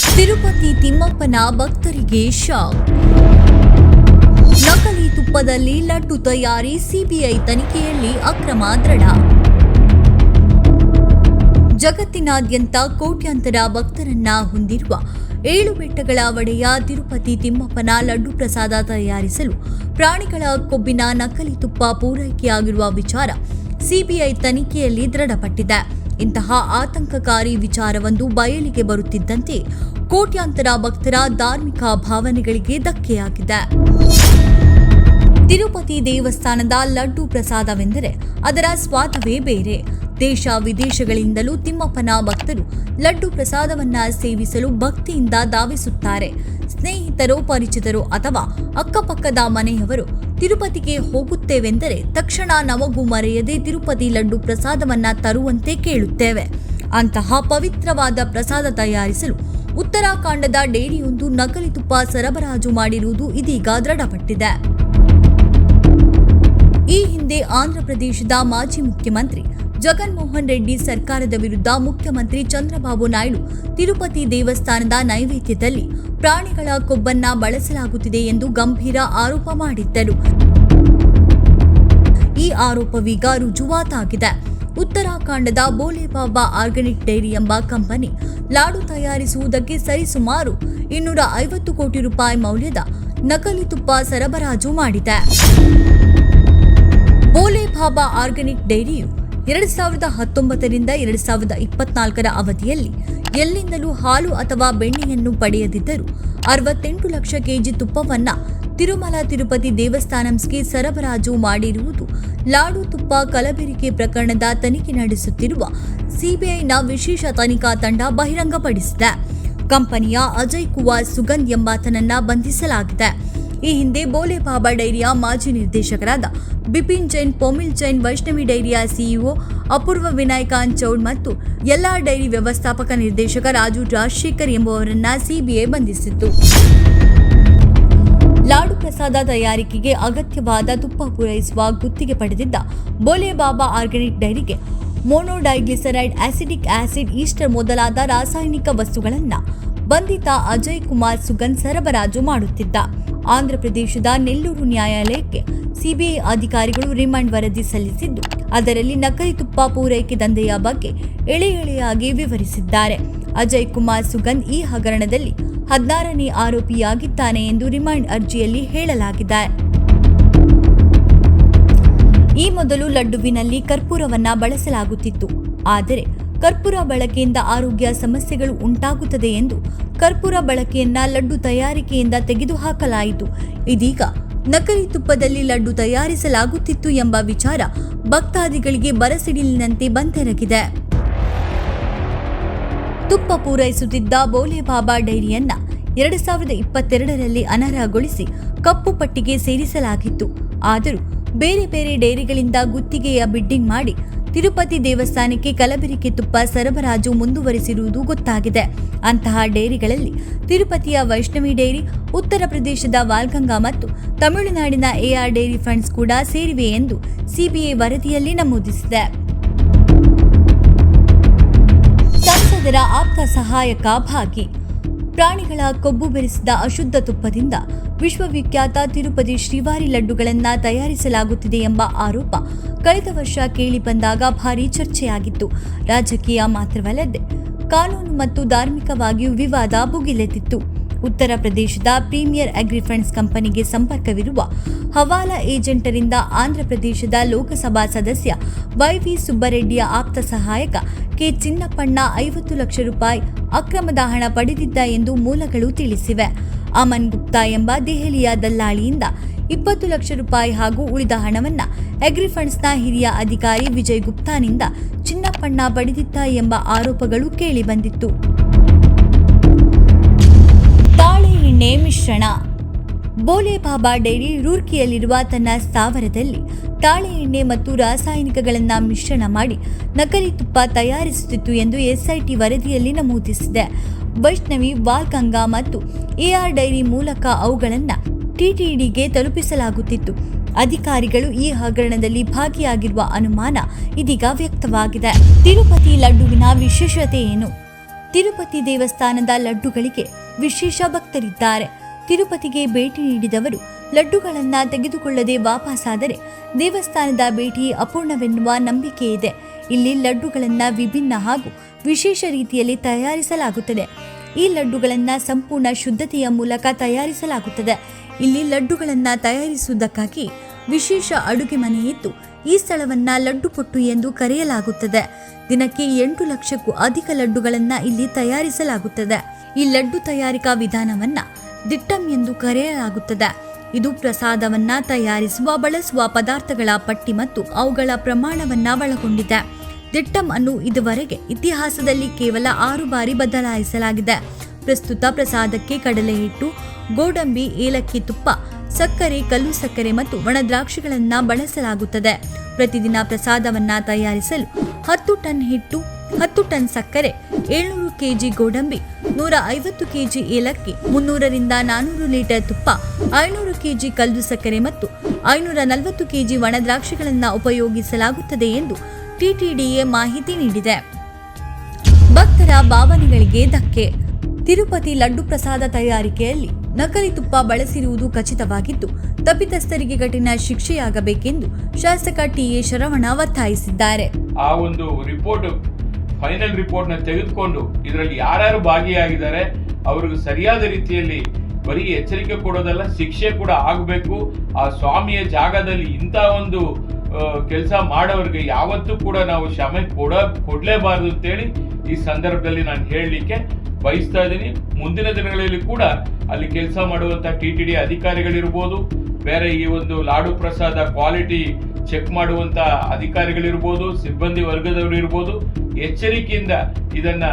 ತಿರುಪತಿ ತಿಮ್ಮಪ್ಪನ ಭಕ್ತರಿಗೆ ಶಾಕ್. ನಕಲಿ ತುಪ್ಪದಲ್ಲಿ ಲಡ್ಡು ತಯಾರಿ ಸಿಬಿಐ ತನಿಖೆಯಲ್ಲಿ ಅಕ್ರಮ ದೃಢ. ಜಗತ್ತಿನಾದ್ಯಂತ ಕೋಟ್ಯಾಂತರ ಭಕ್ತರನ್ನ ಹೊಂದಿರುವ ಏಳು ಬೆಟ್ಟಗಳ ಒಡೆಯ ತಿರುಪತಿ ತಿಮ್ಮಪ್ಪನ ಲಡ್ಡು ಪ್ರಸಾದ ತಯಾರಿಸಲು ಪ್ರಾಣಿಗಳ ಕೊಬ್ಬಿನ ನಕಲಿ ತುಪ್ಪ ಪೂರೈಕೆಯಾಗಿರುವ ವಿಚಾರ ಸಿಬಿಐ ತನಿಖೆಯಲ್ಲಿ ದೃಢಪಟ್ಟಿದೆ. ಇಂತಹ ಆತಂಕಕಾರಿ ವಿಚಾರವೊಂದು ಬಯಲಿಗೆ ಬರುತ್ತಿದ್ದಂತೆ ಕೋಟ್ಯಾಂತರ ಭಕ್ತರ ಧಾರ್ಮಿಕ ಭಾವನೆಗಳಿಗೆ ಧಕ್ಕೆಯಾಗಿದೆ. ತಿರುಪತಿ ದೇವಸ್ಥಾನದ ಲಡ್ಡು ಪ್ರಸಾದವೆಂದರೆ ಅದರ ಸ್ವಾದವೇ ಬೇರೆ. ದೇಶ ವಿದೇಶಗಳಿಂದಲೂ ತಿಮ್ಮಪ್ಪನ ಭಕ್ತರು ಲಡ್ಡು ಪ್ರಸಾದವನ್ನ ಸೇವಿಸಲು ಭಕ್ತಿಯಿಂದ ಧಾವಿಸುತ್ತಾರೆ. ಸ್ನೇಹಿತರು ಪರಿಚಿತರು ಅಥವಾ ಅಕ್ಕಪಕ್ಕದ ಮನೆಯವರು ತಿರುಪತಿಗೆ ಹೋಗುತ್ತೇವೆಂದರೆ ತಕ್ಷಣ ನಮಗೂ ಮರೆಯದೆ ತಿರುಪತಿ ಲಡ್ಡು ಪ್ರಸಾದವನ್ನ ತರುವಂತೆ ಕೇಳುತ್ತೇವೆ. ಅಂತಹ ಪವಿತ್ರವಾದ ಪ್ರಸಾದ ತಯಾರಿಸಲು ಉತ್ತರಾಖಂಡದ ಡೇರಿಯೊಂದು ನಕಲಿ ತುಪ್ಪ ಸರಬರಾಜು ಮಾಡಿರುವುದು ಇದೀಗ ದೃಢಪಟ್ಟಿದೆ. ಈ ಹಿಂದೆ ಆಂಧ್ರಪ್ರದೇಶದ ಮಾಜಿ ಮುಖ್ಯಮಂತ್ರಿ ಜಗನ್ಮೋಹನ್ ರೆಡ್ಡಿ ಸರ್ಕಾರದ ವಿರುದ್ಧ ಮುಖ್ಯಮಂತ್ರಿ ಚಂದ್ರಬಾಬು ನಾಯ್ಡು ತಿರುಪತಿ ದೇವಸ್ಥಾನದ ನೈವೇದ್ಯದಲ್ಲಿ ಪ್ರಾಣಿಗಳ ಕೊಬ್ಬನ್ನ ಬಳಸಲಾಗುತ್ತಿದೆ ಎಂದು ಗಂಭೀರ ಆರೋಪ ಮಾಡಿದ್ದರು. ಈ ಆರೋಪವೀಗ ರುಜುವಾತಾಗಿದೆ. ಉತ್ತರಾಖಂಡದ ಬೋಲೆಬಾಬಾ ಆರ್ಗಾನಿಕ್ ಡೈರಿ ಎಂಬ ಕಂಪನಿ ಲಾಡು ತಯಾರಿಸುವುದಕ್ಕೆ ಸರಿಸುಮಾರು ಇನ್ನೂರ ಐವತ್ತು ಕೋಟಿ ರೂಪಾಯಿ ಮೌಲ್ಯದ ನಕಲಿ ತುಪ್ಪ ಸರಬರಾಜು ಮಾಡಿದೆ. ಬೋಲೆಬಾಬಾ ಆರ್ಗಾನಿಕ್ ಡೈರಿಯು ಎರಡು ಸಾವಿರದ ಹತ್ತೊಂಬತ್ತರಿಂದ ಎರಡು ಸಾವಿರದ ಇಪ್ಪತ್ನಾಲ್ಕರ ಅವಧಿಯಲ್ಲಿ ಎಲ್ಲಿಂದಲೂ ಹಾಲು ಅಥವಾ ಬೆಣ್ಣೆಯನ್ನು ಪಡೆಯದಿದ್ದರೂ ಅರವತ್ತೆಂಟು ಲಕ್ಷ ಕೆಜಿ ತುಪ್ಪವನ್ನ ತಿರುಮಲ ತಿರುಪತಿ ದೇವಸ್ಥಾನಂಸ್ಗೆ ಸರಬರಾಜು ಮಾಡಿರುವುದು ಲಾಡು ತುಪ್ಪ ಕಲಬೆರಿಕೆ ಪ್ರಕರಣದ ತನಿಖೆ ನಡೆಸುತ್ತಿರುವ ಸಿಬಿಐನ ವಿಶೇಷ ತನಿಖಾ ತಂಡ ಬಹಿರಂಗಪಡಿಸಿದೆ. ಕಂಪನಿಯ ಅಜಯ್ ಕುಮಾರ್ ಸುಗಂಧ್ ಎಂಬಾತನನ್ನ ಬಂಧಿಸಲಾಗಿದೆ. ಈ ಹಿಂದೆ ಬೋಲೆ ಬಾಬಾ ಡೈರಿಯ ಮಾಜಿ ನಿರ್ದೇಶಕರಾದ ಬಿಪಿನ್ ಜೈನ್, ಪೊಮಿಲ್ ಜೈನ್, ವೈಷ್ಣವಿ ಡೈರಿಯ ಸಿಇಒ ಅಪೂರ್ವ ವಿನಾಯಕಾಂತ್ ಚೌಡ್ ಮತ್ತು ಎಲ್ಲಾ ಡೈರಿ ವ್ಯವಸ್ಥಾಪಕ ನಿರ್ದೇಶಕ ರಾಜು ರಾಜಶೇಖರ್ ಎಂಬುವರನ್ನ ಸಿಬಿಐ ಬಂಧಿಸಿತ್ತು. ಲಾಡು ಪ್ರಸಾದ ತಯಾರಿಕೆಗೆ ಅಗತ್ಯವಾದ ತುಪ್ಪ ಪೂರೈಸುವ ಗುತ್ತಿಗೆ ಪಡೆದಿದ್ದ ಬೋಲೆ ಬಾಬಾ ಆರ್ಗಾನಿಕ್ ಡೈರಿಗೆ ಮೋನೋಡೈಗ್ಲಿಸರೈಡ್ ಆಸಿಡಿಕ್ ಆಸಿಡ್ ಈಸ್ಟರ್ ಮೊದಲಾದ ರಾಸಾಯನಿಕ ವಸ್ತುಗಳನ್ನು ಬಂಧಿತ ಅಜಯ್ ಕುಮಾರ್ ಸುಗನ್ ಸರಬರಾಜು ಮಾಡುತ್ತಿದ್ದ. ಆಂಧ್ರಪ್ರದೇಶದ ನೆಲ್ಲೂರು ನ್ಯಾಯಾಲಯಕ್ಕೆ ಸಿಬಿಐ ಅಧಿಕಾರಿಗಳು ರಿಮಾಂಡ್ ವರದಿ ಸಲ್ಲಿಸಿದ್ದು, ಅದರಲ್ಲಿ ನಕಲಿ ತುಪ್ಪ ಪೂರೈಕೆ ದಂಧೆಯ ಬಗ್ಗೆ ಎಳೆ ಎಳೆಯಾಗಿ ವಿವರಿಸಿದ್ದಾರೆ. ಅಜಯ್ ಕುಮಾರ್ ಸುಗಂಧ್ ಈ ಹಗರಣದಲ್ಲಿ ಹದಿನಾರನೇ ಆರೋಪಿಯಾಗಿದ್ದಾನೆ ಎಂದು ರಿಮಾಂಡ್ ಅರ್ಜಿಯಲ್ಲಿ ಹೇಳಲಾಗಿದೆ. ಈ ಮೊದಲು ಲಡ್ಡುವಿನಲ್ಲಿ ಕರ್ಪೂರವನ್ನ ಬಳಸಲಾಗುತ್ತಿತ್ತು, ಆದರೆ ಕರ್ಪೂರ ಬಳಕೆಯಿಂದ ಆರೋಗ್ಯ ಸಮಸ್ಯೆಗಳು ಉಂಟಾಗುತ್ತದೆ ಎಂದು ಕರ್ಪೂರ ಬಳಕೆಯನ್ನ ಲಡ್ಡು ತಯಾರಿಕೆಯಿಂದ ತೆಗೆದುಹಾಕಲಾಯಿತು. ಇದೀಗ ನಕಲಿ ತುಪ್ಪದಲ್ಲಿ ಲಡ್ಡು ತಯಾರಿಸಲಾಗುತ್ತಿತ್ತು ಎಂಬ ವಿಚಾರ ಭಕ್ತಾದಿಗಳಿಗೆ ಬರಸಿಡಿಲಿನಂತೆ ಬಂದೆರಗಿದೆ ತುಪ್ಪ ಪೂರೈಸುತ್ತಿದ್ದ ಬೋಲೆಬಾಬಾ ಡೈರಿಯನ್ನ ಎರಡು ಸಾವಿರದ ಇಪ್ಪತ್ತೆರಡರಲ್ಲಿ ಅನರ್ಹಗೊಳಿಸಿ ಕಪ್ಪು ಪಟ್ಟಿಗೆ ಸೇರಿಸಲಾಗಿತ್ತು. ಆದರೂ ಬೇರೆ ಬೇರೆ ಡೈರಿಗಳಿಂದ ಗುತ್ತಿಗೆಯ ಬಿಡ್ಡಿಂಗ್ ಮಾಡಿ ತಿರುಪತಿ ದೇವಸ್ಥಾನಕ್ಕೆ ಕಲಬೆರಕೆ ತುಪ್ಪ ಸರಬರಾಜು ಮುಂದುವರಿಸಿರುವುದು ಗೊತ್ತಾಗಿದೆ. ಅಂತಹ ಡೈರಿಗಳಲ್ಲಿ ತಿರುಪತಿಯ ವೈಷ್ಣವಿ ಡೈರಿ, ಉತ್ತರ ಪ್ರದೇಶದ ವಾಲ್ಗಂಗಾ ಮತ್ತು ತಮಿಳುನಾಡಿನ ಎಆರ್ ಡೈರಿ ಫಂಡ್ಸ್ ಕೂಡ ಸೇರಿವೆ ಎಂದು ಸಿಬಿಐ ವರದಿಯಲ್ಲಿ ನಮೂದಿಸಿದೆ. ಸಂಸದರ ಆಪ್ತ ಸಹಾಯಕ ಭಾಗಿ ಪ್ರಾಣಿಗಳ ಕೊಬ್ಬು ಬೆರೆಸಿದ ಅಶುದ್ಧ ತುಪ್ಪದಿಂದ ವಿಶ್ವವಿಖ್ಯಾತ ತಿರುಪತಿ ಶ್ರೀವಾರಿ ಲಡ್ಡುಗಳನ್ನ ತಯಾರಿಸಲಾಗುತ್ತಿದೆ ಎಂಬ ಆರೋಪ ಕಳೆದ ವರ್ಷ ಕೇಳಿ ಬಂದಾಗ ಭಾರೀ ಚರ್ಚೆಯಾಗಿತ್ತು. ರಾಜಕೀಯ ಮಾತ್ರವಲ್ಲದೆ ಕಾನೂನು ಮತ್ತು ಧಾರ್ಮಿಕವಾಗಿಯೂ ವಿವಾದ ಭುಗಿಲೆದ್ದಿತ್ತು ಉತ್ತರ ಪ್ರದೇಶದ ಪ್ರೀಮಿಯರ್ ಅಗ್ರಿಫಂಡ್ಸ್ ಕಂಪನಿಗೆ ಸಂಪರ್ಕವಿರುವ ಹವಾಲಾ ಏಜೆಂಟರಿಂದ ಆಂಧ್ರಪ್ರದೇಶದ ಲೋಕಸಭಾ ಸದಸ್ಯ ವೈವಿ ಸುಬ್ಬರೆಡ್ಡಿಯ ಆಪ್ತ ಸಹಾಯಕ ಕೆ. ಚಿನ್ನಪ್ಪಣ್ಣ ಐವತ್ತು ಲಕ್ಷ ರೂಪಾಯಿ ಅಕ್ರಮದ ಹಣ ಪಡೆದಿದ್ದ ಎಂದು ಮೂಲಗಳು ತಿಳಿಸಿವೆ. ಅಮನ್ ಗುಪ್ತಾ ಎಂಬ ದೆಹಲಿಯ ದಲ್ಲಾಳಿಯಿಂದ ಇಪ್ಪತ್ತು ಲಕ್ಷ ರೂಪಾಯಿ ಹಾಗೂ ಉಳಿದ ಹಣವನ್ನು ಅಗ್ರಿಫಂಡ್ಸ್ನ ಹಿರಿಯ ಅಧಿಕಾರಿ ವಿಜಯ್ ಗುಪ್ತಾನಿಂದ ಚಿನ್ನಪ್ಪಣ್ಣ ಪಡೆದಿದ್ದ ಎಂಬ ಆರೋಪಗಳು ಕೇಳಿಬಂದಿತ್ತು. ಎಣ್ಣೆ ಮಿಶ್ರಣ. ಬೋಲೆ ಬಾಬಾ ಡೈರಿ ರೂರ್ಕಿಯಲ್ಲಿರುವ ತನ್ನ ಸ್ಥಾವರದಲ್ಲಿ ತಾಳೆ ಎಣ್ಣೆ ಮತ್ತು ರಾಸಾಯನಿಕಗಳನ್ನು ಮಿಶ್ರಣ ಮಾಡಿ ನಕಲಿ ತುಪ್ಪ ತಯಾರಿಸುತ್ತಿತ್ತು ಎಂದು ಎಸ್ಐಟಿ ವರದಿಯಲ್ಲಿ ನಮೂದಿಸಿದೆ. ವೈಷ್ಣವಿ, ವಾಲ್ಗಂಗಾ ಮತ್ತು ಎಆರ್ ಡೈರಿ ಮೂಲಕ ಅವುಗಳನ್ನು ಟಿಟಿಡಿಗೆ ತಲುಪಿಸಲಾಗುತ್ತಿತ್ತು. ಅಧಿಕಾರಿಗಳು ಈ ಹಗರಣದಲ್ಲಿ ಭಾಗಿಯಾಗಿರುವ ಅನುಮಾನ ಇದೀಗ ವ್ಯಕ್ತವಾಗಿದೆ. ತಿರುಪತಿ ಲಡ್ಡುವಿನ ವಿಶೇಷತೆ ಏನು? ತಿರುಪತಿ ದೇವಸ್ಥಾನದ ಲಡ್ಡುಗಳಿಗೆ ವಿಶೇಷ ಭಕ್ತರಿದ್ದಾರೆ. ತಿರುಪತಿಗೆ ಭೇಟಿ ನೀಡಿದವರು ಲಡ್ಡುಗಳನ್ನು ತೆಗೆದುಕೊಳ್ಳದೆ ವಾಪಸಾದರೆ ದೇವಸ್ಥಾನದ ಭೇಟಿ ಅಪೂರ್ಣವೆನ್ನುವ ನಂಬಿಕೆ ಇದೆ. ಇಲ್ಲಿ ಲಡ್ಡುಗಳನ್ನು ವಿಭಿನ್ನ ಹಾಗೂ ವಿಶೇಷ ರೀತಿಯಲ್ಲಿ ತಯಾರಿಸಲಾಗುತ್ತದೆ. ಈ ಲಡ್ಡುಗಳನ್ನು ಸಂಪೂರ್ಣ ಶುದ್ಧತೆಯ ಮೂಲಕ ತಯಾರಿಸಲಾಗುತ್ತದೆ. ಇಲ್ಲಿ ಲಡ್ಡುಗಳನ್ನು ತಯಾರಿಸುವುದಕ್ಕಾಗಿ ವಿಶೇಷ ಅಡುಗೆ ಮನೆ ಇದ್ದು ಈ ಸ್ಥಳವನ್ನ ಲಡ್ಡುಪೊಟ್ಟು ಎಂದು ಕರೆಯಲಾಗುತ್ತದೆ. ದಿನಕ್ಕೆ ಎಂಟು ಲಕ್ಷಕ್ಕೂ ಅಧಿಕ ಲಡ್ಡುಗಳನ್ನು ಇಲ್ಲಿ ತಯಾರಿಸಲಾಗುತ್ತದೆ. ಈ ಲಡ್ಡು ತಯಾರಿಕಾ ವಿಧಾನವನ್ನ ದಿಟ್ಟಂ ಎಂದು ಕರೆಯಲಾಗುತ್ತದೆ. ಇದು ಪ್ರಸಾದವನ್ನ ತಯಾರಿಸುವ, ಬಳಸುವ ಪದಾರ್ಥಗಳ ಪಟ್ಟಿ ಮತ್ತು ಅವುಗಳ ಪ್ರಮಾಣವನ್ನ ಒಳಗೊಂಡಿದೆ. ದಿಟ್ಟಂ ಅನ್ನು ಇದುವರೆಗೆ ಇತಿಹಾಸದಲ್ಲಿ ಕೇವಲ ಆರು ಬಾರಿ ಬದಲಾಯಿಸಲಾಗಿದೆ. ಪ್ರಸ್ತುತ ಪ್ರಸಾದಕ್ಕೆ ಕಡಲೆ ಹಿಟ್ಟು, ಗೋಡಂಬಿ, ಏಲಕ್ಕಿ ತುಪ್ಪ, ಸಕ್ಕರೆ, ಕಲ್ಲು ಸಕ್ಕರೆ ಮತ್ತು ಒಣದ್ರಾಕ್ಷಿಗಳನ್ನ ಬಳಸಲಾಗುತ್ತದೆ. ಪ್ರತಿದಿನ ಪ್ರಸಾದವನ್ನ ತಯಾರಿಸಲು ಹತ್ತು ಟನ್ ಹಿಟ್ಟು ಹತ್ತು ಟನ್ ಸಕ್ಕರೆ, ಏಳ್ನೂರು ಕೆಜಿ ಗೋಡಂಬಿ, ನೂರ ಐವತ್ತು ಕೆಜಿ ಏಲಕ್ಕಿ, ಮುನ್ನೂರರಿಂದ ನಾನೂರು ಲೀಟರ್ ತುಪ್ಪ, ಐನೂರು ಕೆಜಿ ಕಲ್ಲು ಸಕ್ಕರೆ ಮತ್ತು ಐನೂರ ನಲವತ್ತು ಕೆಜಿ ಒಣದ್ರಾಕ್ಷಿಗಳನ್ನು ಉಪಯೋಗಿಸಲಾಗುತ್ತದೆ ಎಂದು ಟಿಟಿಡಿಎ ಮಾಹಿತಿ ನೀಡಿದೆ. ಭಕ್ತರ ಭಾವನೆಗಳಿಗೆ ಧಕ್ಕೆ. ತಿರುಪತಿ ಲಡ್ಡು ಪ್ರಸಾದ ತಯಾರಿಕೆಯಲ್ಲಿ ನಕಲಿ ತುಪ್ಪ ಬಳಸಿರುವುದು ಖಚಿತವಾಗಿದ್ದು, ತಪ್ಪಿತಸ್ಥರಿಗೆ ಕಠಿಣ ಶಿಕ್ಷೆಯಾಗಬೇಕೆಂದು ಶಾಸಕ ಟಿಎ ಶರವಣ ಒತ್ತಾಯಿಸಿದ್ದಾರೆ. ಆ ಒಂದು ರಿಪೋರ್ಟ್ ಫೈನಲ್ ರಿಪೋರ್ಟ್ನ ತೆಗೆದುಕೊಂಡು ಇದರಲ್ಲಿ ಯಾರ್ಯಾರು ಭಾಗಿಯಾಗಿದ್ದಾರೆ, ಅವ್ರಿಗೆ ಸರಿಯಾದ ರೀತಿಯಲ್ಲಿ ಬರೀ ಎಚ್ಚರಿಕೆ ಕೊಡೋದಲ್ಲ, ಶಿಕ್ಷೆ ಕೂಡ ಆಗಬೇಕು. ಆ ಸ್ವಾಮಿಯ ಜಾಗದಲ್ಲಿ ಇಂಥ ಒಂದು ಕೆಲಸ ಮಾಡೋರಿಗೆ ಯಾವತ್ತೂ ಕೂಡ ನಾವು ಕ್ಷಮೆ ಕೊಡ, ಕೊಡಲೇಬಾರದು ಅಂತೇಳಿ ಈ ಸಂದರ್ಭದಲ್ಲಿ ನಾನು ಹೇಳಲಿಕ್ಕೆ ಬಯಸ್ತಾ ಇದ್ದೀನಿ. ಮುಂದಿನ ದಿನಗಳಲ್ಲಿ ಕೂಡ ಅಲ್ಲಿ ಕೆಲಸ ಮಾಡುವಂಥ ಟಿ ಟಿ ಡಿ ಅಧಿಕಾರಿಗಳಿರ್ಬೋದು ಬೇರೆ ಈ ಒಂದು ಲಾಡು ಪ್ರಸಾದ ಕ್ವಾಲಿಟಿ ಚೆಕ್ ಮಾಡುವಂತ ಅಧಿಕಾರಿಗಳಿರ್ಬೋದು, ಸಿಬ್ಬಂದಿ ವರ್ಗದವರು ಇರ್ಬೋದು, ಎಚ್ಚರಿಕೆಯಿಂದ ಇದನ್ನ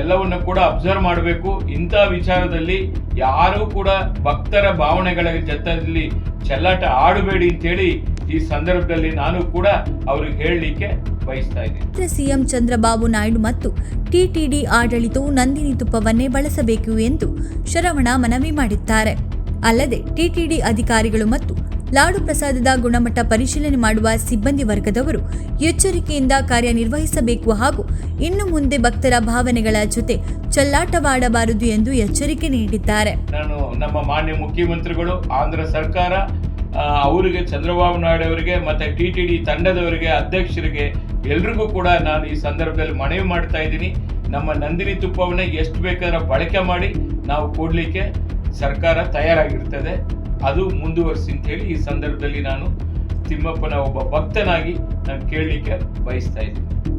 ಎಲ್ಲವನ್ನು ಕೂಡ ಅಬ್ಸರ್ವ್ ಮಾಡಬೇಕು. ಇಂಥ ವಿಚಾರದಲ್ಲಿ ಯಾರೂ ಕೂಡ ಭಕ್ತರ ಭಾವನೆಗಳ ಜೊತೆಯಲ್ಲಿ ಚೆಲ್ಲಾಟ ಆಡಬೇಡಿ ಅಂತೇಳಿ ಈ ಸಂದರ್ಭದಲ್ಲಿ ನಾನು ಕೂಡ ಅವ್ರಿಗೆ ಹೇಳಲಿಕ್ಕೆ ಬಯಸ್ತಾ ಇದ್ದೀನಿ. ಸಿಎಂ ಚಂದ್ರಬಾಬು ನಾಯ್ಡು ಮತ್ತು ಟಿಟಿಡಿ ಆಡಳಿತವು ನಂದಿನಿ ತುಪ್ಪವನ್ನೇ ಬಳಸಬೇಕು ಎಂದು ಶರವಣ ಮನವಿ ಮಾಡಿದ್ದಾರೆ. ಅಲ್ಲದೆ ಟಿಟಿಡಿ ಅಧಿಕಾರಿಗಳು ಮತ್ತು ಲಾಡು ಪ್ರಸಾದದ ಗುಣಮಟ್ಟ ಪರಿಶೀಲನೆ ಮಾಡುವ ಸಿಬ್ಬಂದಿ ವರ್ಗದವರು ಎಚ್ಚರಿಕೆಯಿಂದ ಕಾರ್ಯನಿರ್ವಹಿಸಬೇಕು ಹಾಗೂ ಇನ್ನು ಮುಂದೆ ಭಕ್ತರ ಭಾವನೆಗಳ ಜೊತೆ ಚಲ್ಲಾಟವಾಡಬಾರದು ಎಂದು ಎಚ್ಚರಿಕೆ ನೀಡಿದ್ದಾರೆ. ನಾನು ನಮ್ಮ ಮಾನ್ಯ ಮುಖ್ಯಮಂತ್ರಿಗಳು, ಆಂಧ್ರ ಸರ್ಕಾರ ಅವರಿಗೆ, ಚಂದ್ರಬಾಬು ನಾಯ್ಡು ಅವರಿಗೆ ಮತ್ತೆ ಟಿ ಟಿ ಡಿ ತಂಡದವರಿಗೆ, ಅಧ್ಯಕ್ಷರಿಗೆ ಎಲ್ರಿಗೂ ಕೂಡ ನಾನು ಈ ಸಂದರ್ಭದಲ್ಲಿ ಮನವಿ ಮಾಡ್ತಾ ಇದ್ದೀನಿ. ನಮ್ಮ ನಂದಿನಿ ತುಪ್ಪವನ್ನ ಎಷ್ಟು ಬೇಕಾದ್ರೆ ಬಳಕೆ ಮಾಡಿ ನಾವು ಕೊಡ್ಲಿಕ್ಕೆ ಸರ್ಕಾರ ತಯಾರಾಗಿರ್ತದೆ. ಅದು ಮುಂದುವರಿಸಿ ಅಂತ ಹೇಳಿ ಈ ಸಂದರ್ಭದಲ್ಲಿ ನಾನು ತಿಮ್ಮಪ್ಪನ ಒಬ್ಬ ಭಕ್ತನಾಗಿ ನಾನು ಕೇಳಲಿಕ್ಕೆ ಬಯಸ್ತಾ ಇದ್ದೀನಿ.